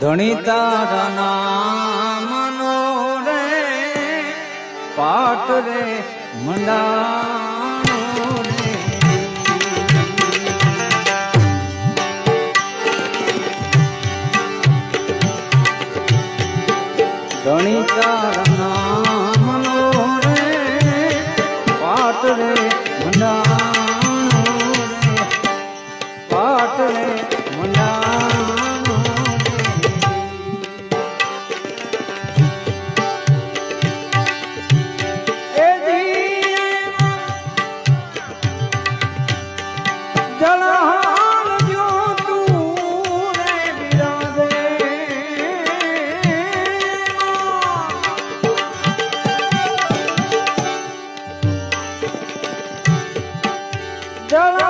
ધણી તારા નામનો રે પાઠ રે મંડાણો ધણી તારા 加油